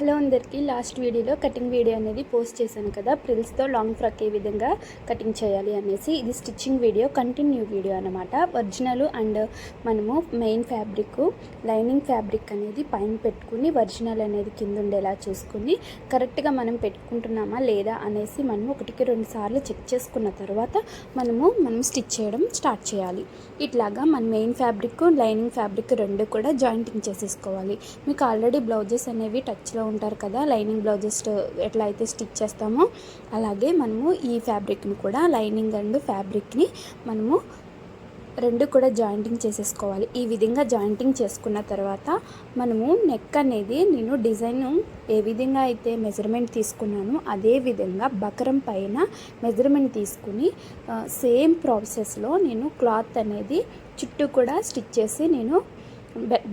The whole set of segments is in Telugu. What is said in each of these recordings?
హలో అందరికీ లాస్ట్ వీడియోలో కటింగ్ వీడియో అనేది పోస్ట్ చేశాను కదా ప్రిల్స్తో లాంగ్ ఫ్రాక్ ఏ విధంగా కటింగ్ చేయాలి అనేసి ఇది స్టిచ్చింగ్ వీడియో కంటిన్యూ వీడియో అనమాట ఒరిజినల్ అండ్ మనము మెయిన్ ఫ్యాబ్రిక్ లైనింగ్ ఫ్యాబ్రిక్ అనేది పైన పెట్టుకుని ఒరిజినల్ అనేది కింద ఉండేలా చూసుకుని కరెక్ట్గా మనం పెట్టుకుంటున్నామా లేదా అనేసి మనము ఒకటికి రెండు సార్లు చెక్ చేసుకున్న తర్వాత మనము మనం స్టిచ్ చేయడం స్టార్ట్ చేయాలి. ఇట్లాగా మన మెయిన్ ఫ్యాబ్రిక్ లైనింగ్ ఫ్యాబ్రిక్ రెండు కూడా జాయింటింగ్ చేసేసుకోవాలి. మీకు ఆల్రెడీ బ్లౌజెస్ అనేవి టచ్లో ఉంటారు కదా లైనింగ్ బ్లౌజెస్ ఎట్లా అయితే స్టిచ్ చేస్తామో అలాగే మనము ఈ ఫ్యాబ్రిక్ని కూడా లైనింగ్ అండ్ ఫ్యాబ్రిక్ని మనము రెండు కూడా జాయింటింగ్ చేసేసుకోవాలి. ఈ విధంగా జాయింటింగ్ చేసుకున్న తర్వాత మనము నెక్ అనేది నేను డిజైన్ ఏ విధంగా అయితే మెజర్మెంట్ తీసుకున్నానో అదే విధంగా బకరం పైన మెజర్మెంట్ తీసుకుని సేమ్ ప్రాసెస్లో నేను క్లాత్ అనేది చుట్టూ కూడా స్టిచ్ చేసి నేను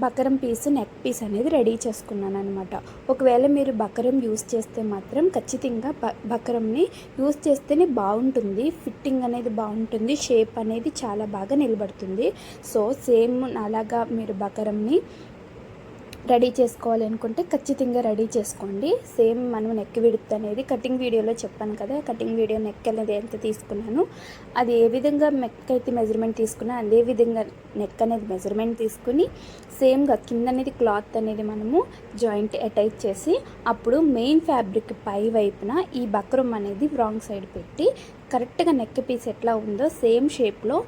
బకరం పీస్ నెక్ పీస్ అనేది రెడీ చేసుకున్నాను అనమాట ఒకవేళ మీరు బకరం యూస్ చేస్తే మాత్రం ఖచ్చితంగా బ బకరంని యూస్ చేస్తేనే బాగుంటుంది. ఫిట్టింగ్ అనేది బాగుంటుంది. షేప్ అనేది చాలా బాగా నిలబడుతుంది. సో సేమ్ అలాగా మీరు బకరంని రెడీ చేసుకోవాలి అనుకుంటే ఖచ్చితంగా రెడీ చేసుకోండి. సేమ్ మనం నెక్ విడుత్ అనేది కటింగ్ వీడియోలో చెప్పాను కదా కటింగ్ వీడియో నెక్ అనేది ఎంత తీసుకున్నాను అది ఏ విధంగా నెక్ అయితే మెజర్మెంట్ తీసుకున్నా అదే విధంగా నెక్ అనేది మెజర్మెంట్ తీసుకుని సేమ్గా కింద అనేది క్లాత్ అనేది మనము జాయింట్ అటాచ్ చేసి అప్పుడు మెయిన్ ఫ్యాబ్రిక్ పై వైపున ఈ బక్రమ్ అనేది రాంగ్ సైడ్ పెట్టి కరెక్ట్గా నెక్ పీస్ ఎట్లా ఉందో సేమ్ షేప్లో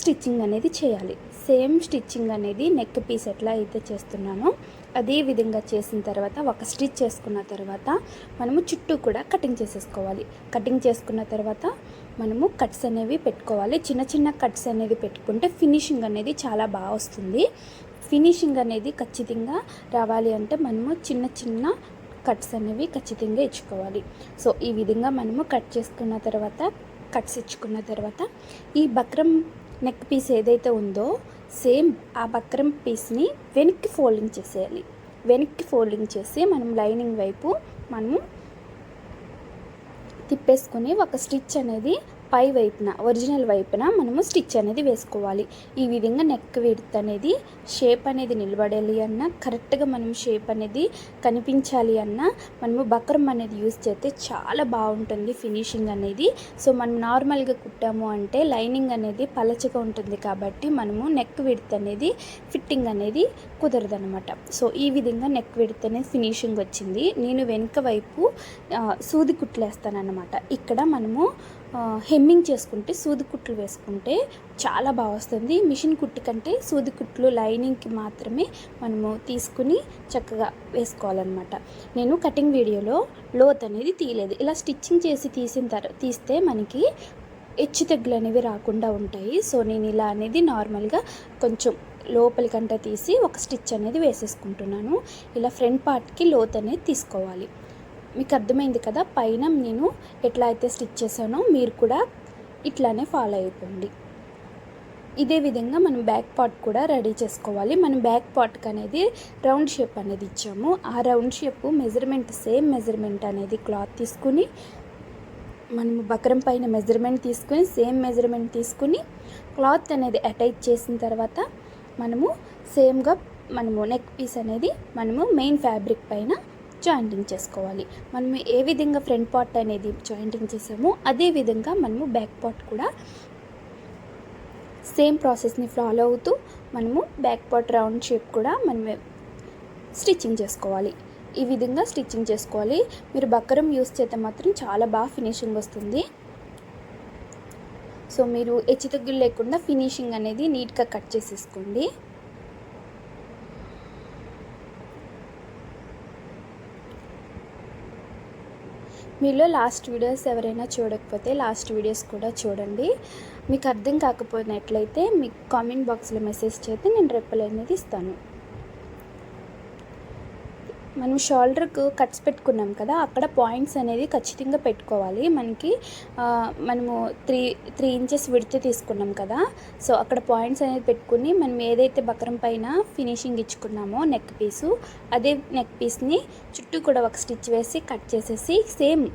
స్టిచ్చింగ్ అనేది చేయాలి. సేమ్ స్టిచ్చింగ్ అనేది నెక్ పీస్ ఎట్లా అయితే చేస్తున్నానో అదే విధంగా చేసిన తర్వాత ఒక స్టిచ్ చేసుకున్న తర్వాత మనము చుట్టూ కూడా కటింగ్ చేసేసుకోవాలి. కటింగ్ చేసుకున్న తర్వాత మనము కట్స్ అనేవి పెట్టుకోవాలి. చిన్న చిన్న కట్స్ అనేది పెట్టుకుంటే ఫినిషింగ్ అనేది చాలా బాగా వస్తుంది. ఫినిషింగ్ అనేది ఖచ్చితంగా రావాలి అంటే మనము చిన్న చిన్న కట్స్ అనేవి ఖచ్చితంగా ఇచ్చుకోవాలి. సో ఈ విధంగా మనము కట్ చేసుకున్న తర్వాత కట్స్ ఇచ్చుకున్న తర్వాత ఈ బక్రం నెక్ పీస్ ఏదైతే ఉందో సేమ్ ఆ బక్రం పీస్ని వెనక్కి ఫోల్డింగ్ చేసేయాలి. వెనక్కి ఫోల్డింగ్ చేసి మనం లైనింగ్ వైపు మనము తిప్పేసుకొని ఒక స్టిచ్ అనేది పై వైపున ఒరిజినల్ వైపున మనము స్టిచ్ అనేది వేసుకోవాలి. ఈ విధంగా నెక్ విడత్ అనేది షేప్ అనేది నిలబడాలి అన్న కరెక్ట్గా మనం షేప్ అనేది కనిపించాలి అన్న మనము బక్రం అనేది యూస్ చేస్తే చాలా బాగుంటుంది ఫినిషింగ్ అనేది. సో మనం నార్మల్గా కుట్టాము అంటే లైనింగ్ అనేది పలచగా ఉంటుంది కాబట్టి మనము నెక్ విడత్ అనేది ఫిట్టింగ్ అనేది కుదరదు అనమాట సో ఈ విధంగా నెక్ విడత్ అనేది ఫినిషింగ్ వచ్చింది. నేను వెనుక వైపు సూది కుట్లేస్తానన్నమాట. ఇక్కడ మనము హెమ్మింగ్ చేసుకుంటే సూది కుట్లు వేసుకుంటే చాలా బాగా వస్తుంది. మిషన్ కుట్టు కంటే సూది కుట్లు లైనింగ్కి మాత్రమే మనము తీసుకుని చక్కగా వేసుకోవాలన్నమాట. నేను కటింగ్ వీడియోలో లోత్ అనేది తీయలేదు. ఇలా స్టిచ్చింగ్ చేసి తీసిన తర్వాత తీస్తే మనకి హెచ్చు తెగ్గులు అనేవి రాకుండా ఉంటాయి. సో నేను ఇలా అనేది నార్మల్గా కొంచెం లోపలికంట తీసి ఒక స్టిచ్ అనేది వేసేసుకుంటున్నాను. ఇలా ఫ్రంట్ పార్ట్కి లోత్ అనేది తీసుకోవాలి. మీకు అర్థమైంది కదా? పైన నేను ఎట్లా అయితే స్టిచ్ చేశానో మీరు కూడా ఇట్లానే ఫాలో అయిపోండి. ఇదే విధంగా మనం బ్యాక్ పార్ట్ కూడా రెడీ చేసుకోవాలి. మనం బ్యాక్ పార్ట్కి అనేది రౌండ్ షేప్ అనేది ఇచ్చాము. ఆ round shape measurement same measurement అనేది క్లాత్ తీసుకుని మనము బకరం పైన మెజర్మెంట్ తీసుకుని సేమ్ మెజర్మెంట్ తీసుకుని క్లాత్ అనేది అటాచ్ చేసిన తర్వాత మనము సేమ్గా మనము నెక్ పీస్ అనేది మనము మెయిన్ ఫ్యాబ్రిక్ పైన జాయింటింగ్ చేసుకోవాలి. మనము ఏ విధంగా ఫ్రంట్ పార్ట్ అనేది జాయింటింగ్ చేసామో అదే విధంగా మనము బ్యాక్ పార్ట్ కూడా సేమ్ ప్రాసెస్ని ఫాలో అవుతూ మనము బ్యాక్ పార్ట్ రౌండ్ షేప్ కూడా మనమే స్టిచ్చింగ్ చేసుకోవాలి. ఈ విధంగా స్టిచ్చింగ్ చేసుకోవాలి. మీరు బక్కరం యూస్ చేస్తే మాత్రం చాలా బాగా ఫినిషింగ్ వస్తుంది. సో మీరు హెచ్చుతగ్గులు లేకుండా ఫినిషింగ్ అనేది నీట్గా కట్ చేసేసుకోండి. మీలో లాస్ట్ వీడియోస్ ఎవరైనా చూడకపోతే లాస్ట్ వీడియోస్ కూడా చూడండి. మీకు అర్థం కాకపోయినట్లయితే మీకు కామెంట్ బాక్స్లో మెసేజ్ చేస్తే నేను రిప్లై అనేది ఇస్తాను. మనం షోల్డర్కు కట్స్ పెట్టుకున్నాం కదా అక్కడ పాయింట్స్ అనేది ఖచ్చితంగా పెట్టుకోవాలి. మనకి మనము త్రీ త్రీ ఇంచెస్ విడితే తీసుకున్నాం కదా సో అక్కడ పాయింట్స్ అనేది పెట్టుకుని మనం ఏదైతే బకరం పైన ఫినిషింగ్ ఇచ్చుకున్నామో నెక్ పీసు అదే నెక్ పీస్ని చుట్టూ కూడా ఒక స్టిచ్ వేసి కట్ చేసేసి సేమ్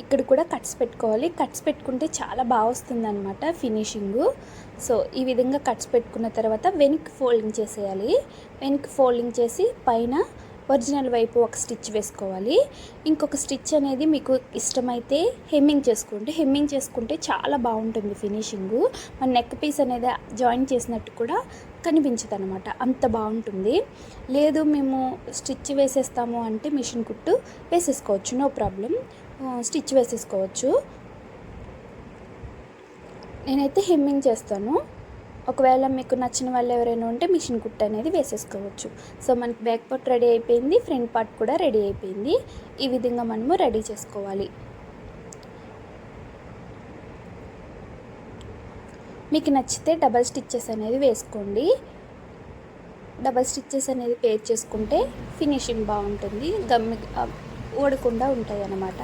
ఇక్కడ కూడా కట్స్ పెట్టుకోవాలి. కట్స్ పెట్టుకుంటే చాలా బాగా వస్తుంది అనమాట ఫినిషింగు. సో ఈ విధంగా కట్స్ పెట్టుకున్న తర్వాత వెనక్కి ఫోల్డింగ్ చేసేయాలి. వెనక్కి ఫోల్డింగ్ చేసి పైన ఒరిజినల్ వైపు ఒక స్టిచ్ వేసుకోవాలి. ఇంకొక స్టిచ్ అనేది మీకు ఇష్టమైతే హెమ్మింగ్ చేసుకోండి. హెమ్మింగ్ చేసుకుంటే చాలా బాగుంటుంది ఫినిషింగ్. మన నెక్ పీస్ అనేది జాయిన్ చేసినట్టు కూడా కనిపించదు అనమాట అంత బాగుంటుంది. లేదు మేము స్టిచ్ వేసేస్తాము అంటే మిషన్ కుట్టు వేసేసుకోవచ్చు. No problem. స్టిచ్ వేసేసుకోవచ్చు. నేనైతే హెమ్మింగ్ చేస్తాను. ఒకవేళ మీకు నచ్చిన వాళ్ళు ఎవరైనా ఉంటే మిషన్ కుట్టు అనేది వేసేసుకోవచ్చు. సో మనకి బ్యాక్ పార్ట్ రెడీ అయిపోయింది ఫ్రంట్ పార్ట్ కూడా రెడీ అయిపోయింది. ఈ విధంగా మనము రెడీ చేసుకోవాలి. మీకు నచ్చితే డబల్ స్టిచ్చెస్ అనేది వేసుకోండి. డబల్ స్టిచ్చెస్ అనేది పేర్ చేసుకుంటే ఫినిషింగ్ బాగుంటుంది. గమ్మి ఓడకుండా ఉంటాయి అన్నమాట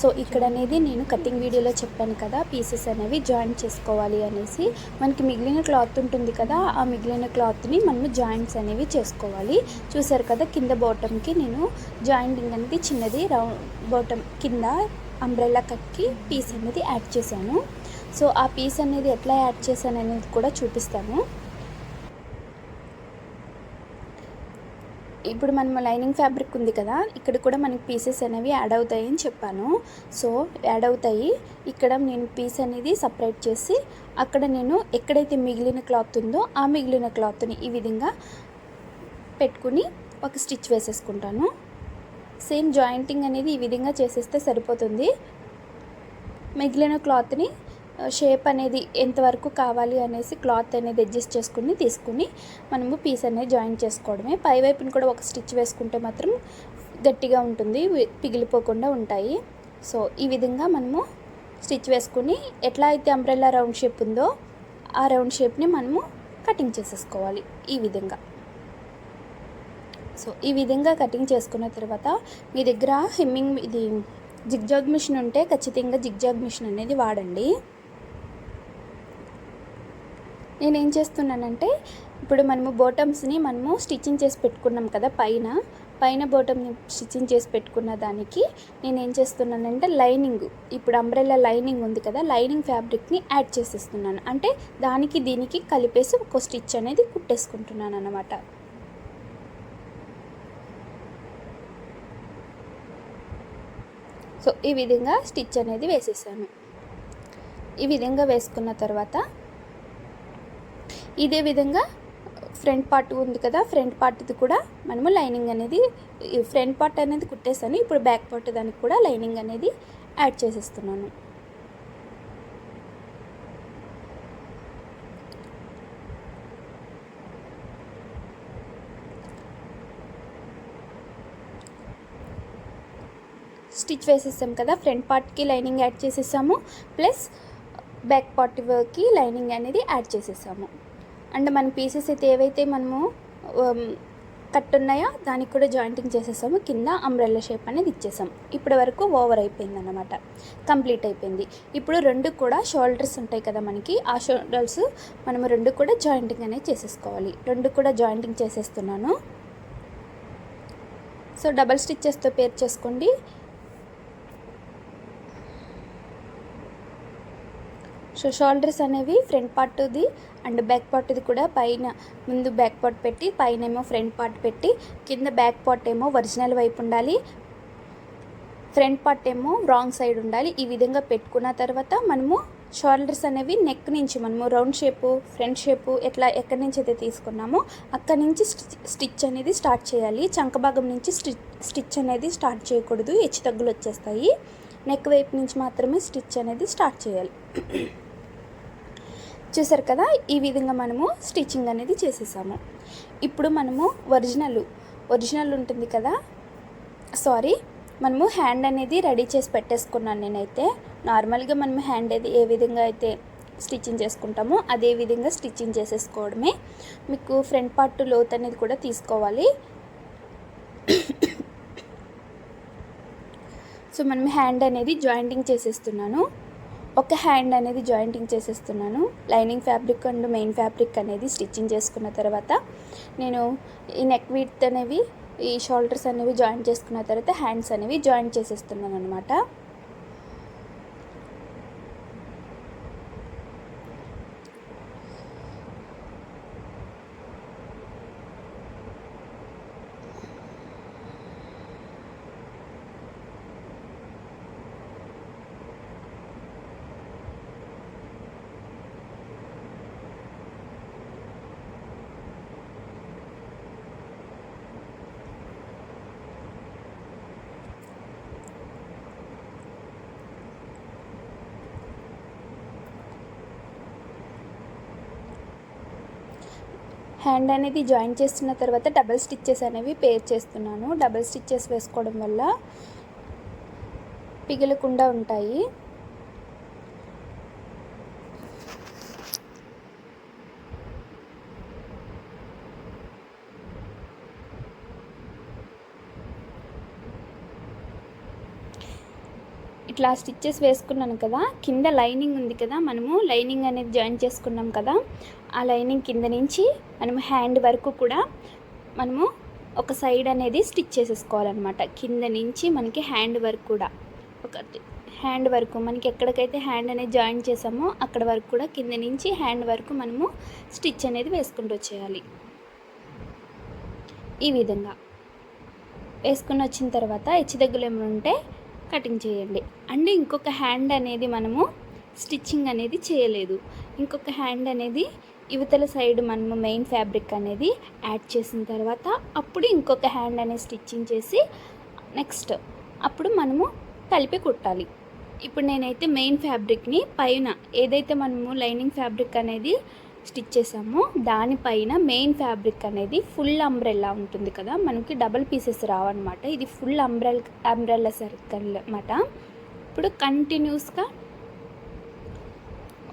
సో ఇక్కడ అనేది నేను కటింగ్ వీడియోలో చెప్పాను కదా పీసెస్ అనేవి జాయింట్ చేసుకోవాలి అనేసి. మనకి మిగిలిన క్లాత్ ఉంటుంది కదా ఆ మిగిలిన క్లాత్ని మనము జాయింట్స్ అనేవి చేసుకోవాలి. చూసారు కదా కింద బాటమ్కి నేను జాయింటింగ్ అనేది చిన్నది రౌండ్ బాటమ్ కింద అంబ్రెల్లా కట్కి పీస్ అనేది యాడ్ చేశాను. సో ఆ పీస్ అనేది ఎట్లా యాడ్ చేశాను అనేది కూడా చూపిస్తాను. ఇప్పుడు మనం లైనింగ్ ఫ్యాబ్రిక్ ఉంది కదా ఇక్కడ కూడా మనకి పీసెస్ అనేవి యాడ్ అవుతాయి అని చెప్పాను. సో యాడ్ అవుతాయి. ఇక్కడ నేను పీస్ అనేది సపరేట్ చేసి అక్కడ నేను ఎక్కడైతే మిగిలిన క్లాత్ ఉందో ఆ మిగిలిన క్లాత్ని ఈ విధంగా పెట్టుకుని ఒక స్టిచ్ వేసేసుకుంటాను. సేమ్ జాయింటింగ్ అనేది ఈ విధంగా చేసేస్తే సరిపోతుంది. మిగిలిన క్లాత్ని షేప్ అనేది ఎంతవరకు కావాలి అనేసి క్లాత్ అనేది అడ్జస్ట్ చేసుకుని తీసుకుని మనము పీస్ అనేది జాయిన్ చేసుకోవడమే. పై వైపుని కూడా ఒక స్టిచ్ వేసుకుంటే మాత్రం గట్టిగా ఉంటుంది పిగిలిపోకుండా ఉంటాయి. సో ఈ విధంగా మనము స్టిచ్ వేసుకుని ఎట్లా అయితే అంబ్రెల్లా రౌండ్ షేప్ ఉందో ఆ రౌండ్ షేప్ని మనము కటింగ్ చేసేసుకోవాలి ఈ విధంగా. సో ఈ విధంగా కటింగ్ చేసుకున్న తర్వాత మీ దగ్గర హెమ్మింగ్ ఇది జిగ్జాగ్ మిషన్ ఉంటే ఖచ్చితంగా జిగ్జాగ్ మిషన్ అనేది వాడండి. నేను ఏం చేస్తున్నానంటే ఇప్పుడు మనము బోటమ్స్ని మనము స్టిచ్చింగ్ చేసి పెట్టుకున్నాం కదా పైన. పైన బోటమ్ని స్టిచ్చింగ్ చేసి పెట్టుకున్న దానికి నేను ఏం చేస్తున్నానంటే లైనింగ్ ఇప్పుడు అంబ్రెల్లా లైనింగ్ ఉంది కదా లైనింగ్ ఫ్యాబ్రిక్ని యాడ్ చేసేస్తున్నాను. అంటే దానికి దీనికి కలిపేసి ఒక స్టిచ్ అనేది కుట్టేసుకుంటున్నాను అన్నమాట. సో ఈ విధంగా స్టిచ్ అనేది వేసేసాను. ఈ విధంగా వేసుకున్న తర్వాత ఇదే విధంగా ఫ్రంట్ పార్ట్ ఉంది కదా ఫ్రంట్ పార్ట్ది కూడా మనము లైనింగ్ అనేది ఫ్రంట్ పార్ట్ అనేది కుట్టేసాను. ఇప్పుడు బ్యాక్ పార్ట్ దానికి కూడా లైనింగ్ అనేది యాడ్ చేసేస్తున్నాను. స్టిచ్ వేసేసాం కదా ఫ్రంట్ పార్ట్కి లైనింగ్ యాడ్ చేసేసాము. ప్లస్ బ్యాక్ పార్ట్కి లైనింగ్ అనేది యాడ్ చేసేసాము. అండ్ మన పీసెస్ అయితే ఏవైతే మనము కట్ ఉన్నాయో దానికి కూడా జాయింటింగ్ చేసేసాము. కింద అంబ్రెల్లా షేప్ అనేది ఇచ్చేసాం. ఇప్పటి వరకు ఓవర్ అయిపోయింది అనమాట కంప్లీట్ అయిపోయింది. ఇప్పుడు రెండు కూడా షోల్డర్స్ ఉంటాయి కదా మనకి ఆ షోల్డర్స్ మనము రెండు కూడా జాయింటింగ్ అనేది చేసేసుకోవాలి. రెండు కూడా జాయింటింగ్ చేసేస్తున్నాను. సో డబల్ స్టిచ్చెస్తో పేర్ చేసుకోండి. సో షోల్డర్స్ అనేవి ఫ్రంట్ పార్ట్ది అండ్ బ్యాక్ పార్ట్ది కూడా పైన ముందు బ్యాక్ పార్ట్ పెట్టి పైన ఏమో ఫ్రంట్ పార్ట్ పెట్టి కింద బ్యాక్ పార్ట్ ఏమో ఒరిజినల్ వైపు ఉండాలి. ఫ్రంట్ పార్ట్ ఏమో రాంగ్ సైడ్ ఉండాలి. ఈ విధంగా పెట్టుకున్న తర్వాత మనము షోల్డర్స్ అనేవి నెక్ నుంచి మనము రౌండ్ షేపు ఫ్రంట్ షేపు ఎట్లా ఎక్కడి నుంచి అయితే తీసుకున్నామో అక్కడి నుంచి స్టిచ్ అనేది స్టార్ట్ చేయాలి. చంక భాగం నుంచి స్టిచ్ స్టిచ్ అనేది స్టార్ట్ చేయకూడదు. హెచ్చు తగ్గులు వచ్చేస్తాయి. నెక్ వైపు నుంచి మాత్రమే స్టిచ్ అనేది స్టార్ట్ చేయాలి. చూసారు కదా? ఈ విధంగా మనము స్టిచ్చింగ్ అనేది చేసేసాము. ఇప్పుడు మనము ఒరిజినల్ ఒరిజినల్ ఉంటుంది కదా? సారీ మనము హ్యాండ్ అనేది రెడీ చేసి పెట్టేసుకున్నాను నేనైతే. నార్మల్గా మనము హ్యాండ్ అది ఏ విధంగా అయితే స్టిచ్చింగ్ చేసుకుంటామో అదే విధంగా స్టిచ్చింగ్ చేసేసుకోవడమే. మీకు ఫ్రంట్ పార్ట్ లోత్ అనేది కూడా తీసుకోవాలి. సో మనం హ్యాండ్ అనేది జాయింటింగ్ చేసేస్తున్నాను. ఒక హ్యాండ్ అనేది జాయింటింగ్ చేసేస్తున్నాను. Lining fabric and main fabric అనేది స్టిచ్చింగ్ చేసుకున్న తర్వాత నేను ఈ నెక్ విత్ అనేవి ఈ షోల్డర్స్ అనేవి జాయింట్ చేసుకున్న తర్వాత హ్యాండ్స్ అనేవి జాయింట్ చేసేస్తున్నాను అనమాట హ్యాండ్ అనేది జాయిన్ చేస్తున్న తర్వాత డబల్ స్టిచ్చెస్ అనేవి పేర్ చేస్తున్నాను. డబల్ స్టిచ్చెస్ వేసుకోవడం వల్ల పిగలకుండా ఉంటాయి. ఇట్లా స్టిచ్చెస్ వేసుకున్నాను కదా కింద లైనింగ్ ఉంది కదా మనము లైనింగ్ అనేది జాయిన్ చేసుకున్నాం కదా ఆ లైనింగ్ కింద నుంచి మనము హ్యాండ్ వరకు కూడా మనము ఒక సైడ్ అనేది స్టిచ్ చేసేసుకోవాలన్నమాట. కింద నుంచి మనకి హ్యాండ్ వర్క్ కూడా. ఒక హ్యాండ్ వరకు మనకి ఎక్కడికైతే హ్యాండ్ అనేది జాయిన్ చేసామో అక్కడ వరకు కూడా కింద నుంచి హ్యాండ్ వరకు మనము స్టిచ్ అనేది వేసుకుంటూ వచ్చేయాలి. ఈ విధంగా. వేసుకుని వచ్చిన తర్వాత హెచ్చు ఏమైనా ఉంటే కటింగ్ చేయండి. అండ్ ఇంకొక హ్యాండ్ అనేది మనము స్టిచ్చింగ్ అనేది చేయలేదు. ఇంకొక హ్యాండ్ అనేది యువతల సైడ్ మనము మెయిన్ ఫ్యాబ్రిక్ అనేది యాడ్ చేసిన తర్వాత అప్పుడు ఇంకొక హ్యాండ్ అనేది స్టిచ్చింగ్ చేసి నెక్స్ట్ అప్పుడు మనము కలిపి కుట్టాలి. ఇప్పుడు నేనైతే మెయిన్ ఫ్యాబ్రిక్ని పైన ఏదైతే మనము లైనింగ్ ఫ్యాబ్రిక్ అనేది స్టిచ్ చేసామో దానిపైన మెయిన్ ఫ్యాబ్రిక్ అనేది ఫుల్ అంబ్రెల్లా ఉంటుంది కదా మనకి డబల్ పీసెస్ రావన్నమాట. ఇది ఫుల్ అంబ్రెల్ అంబ్రెల్లా సర్కిల్ అన్నమాట. ఇప్పుడు కంటిన్యూస్గా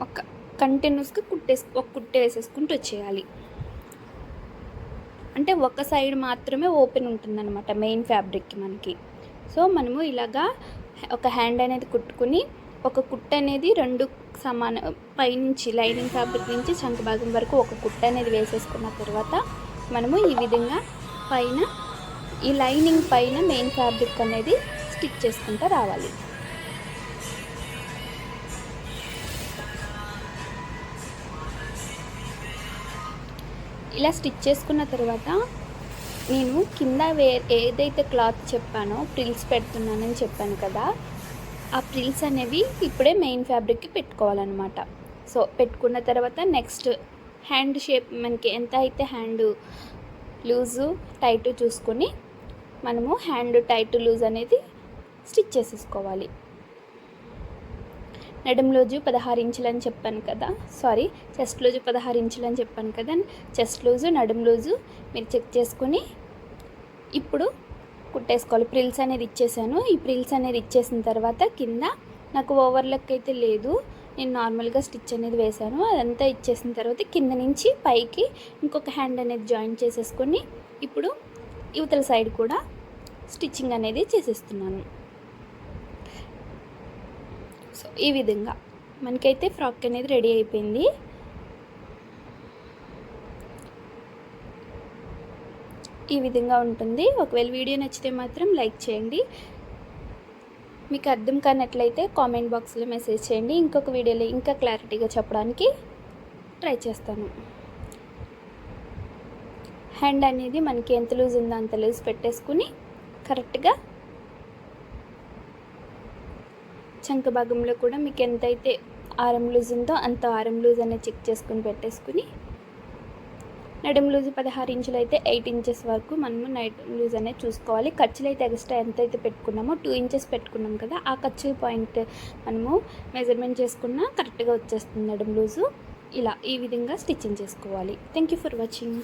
ఒక కంటిన్యూస్గా కుట్టేసి ఒక కుట్టే వేసేసుకుంటూ వచ్చేయాలి. అంటే ఒక సైడ్ మాత్రమే ఓపెన్ ఉంటుందన్నమాట మెయిన్ ఫ్యాబ్రిక్కి మనకి. సో మనము ఇలాగా ఒక హ్యాండ్ అనేది కుట్టుకుని ఒక కుట్ట అనేది రెండు సమాన పైనుంచి లైనింగ్ ఫ్యాబ్రిక్ నుంచి చంక భాగం వరకు ఒక కుట్ట అనేది వేసేసుకున్న తర్వాత మనము ఈ విధంగా పైన ఈ లైనింగ్ పైన మెయిన్ ఫ్యాబ్రిక్ అనేది స్టిచ్ చేసుకుంటూ రావాలి. ఇలా స్టిచ్ చేసుకున్న తర్వాత నేను కింద వే ఏదైతే క్లాత్ చెప్పానో ప్రిల్స్ పెడుతున్నానని చెప్పాను కదా ఆ ప్రిల్స్ అనేవి ఇప్పుడే మెయిన్ ఫ్యాబ్రిక్కి పెట్టుకోవాలన్నమాట. సో పెట్టుకున్న తర్వాత నెక్స్ట్ హ్యాండ్ షేప్ మనకి ఎంత అయితే హ్యాండ్ లూజు టైట్ చూసుకొని మనము హ్యాండ్ టైట్ లూజ్ అనేది స్టిచ్ చేసేసుకోవాలి. నడుం లోజు పదహారు ఇంచులు అని చెప్పాను కదా. సారీ చెస్ట్ లోజు పదహారు ఇంచులు అని చెప్పాను కదా. చెస్ట్ లూజు నడుం లూజు మీరు చెక్ చేసుకొని ఇప్పుడు కుట్టేసుకోవాలి. ప్రిల్స్ అనేది ఇచ్చేసాను. ఈ ప్రిల్స్ అనేది ఇచ్చేసిన తర్వాత కింద నాకు ఓవర్లక్ అయితే లేదు. నేను నార్మల్గా స్టిచ్ అనేది వేశాను. అదంతా ఇచ్చేసిన తర్వాత కింద నుంచి పైకి ఇంకొక హ్యాండ్ అనేది జాయిన్ చేసేసుకొని ఇప్పుడు యువతల సైడ్ కూడా స్టిచ్చింగ్ అనేది చేసేస్తున్నాను. సో ఈ విధంగా. మనకైతే ఫ్రాక్ అనేది రెడీ అయిపోయింది. ఈ విధంగా ఉంటుంది. ఒకవేళ వీడియో నచ్చితే మాత్రం లైక్ చేయండి. మీకు అర్థం కానట్లయితే కామెంట్ బాక్స్లో మెసేజ్ చేయండి. ఇంకొక వీడియోలో ఇంకా క్లారిటీగా చెప్పడానికి ట్రై చేస్తాను. హ్యాండ్ అనేది మనకి ఎంత లూజ్ ఉందో అంత లూజ్ పెట్టేసుకుని కరెక్ట్గా చంక భాగంలో కూడా మీకు ఎంతైతే ఆరం లూజ్ ఉందో అంత ఆరం లూజ్ అనేది చెక్ చేసుకుని పెట్టేసుకుని నడుము లూజ్ పదహారు ఇంచులు అయితే ఎయిట్ ఇంచెస్ వరకు మనము నైట్ లూజ్ అనేది చూసుకోవాలి. ఖర్చులు అయితే ఎక్స్ట్రా ఎంత అయితే పెట్టుకున్నామో టూ ఇంచెస్ పెట్టుకున్నాం కదా ఆ ఖర్చు పాయింట్ మనము మెజర్మెంట్ చేసుకున్నా కరెక్ట్గా వచ్చేస్తుంది నడుము లూజు. ఇలా ఈ విధంగా స్టిచ్చింగ్ చేసుకోవాలి. Thank you for watching.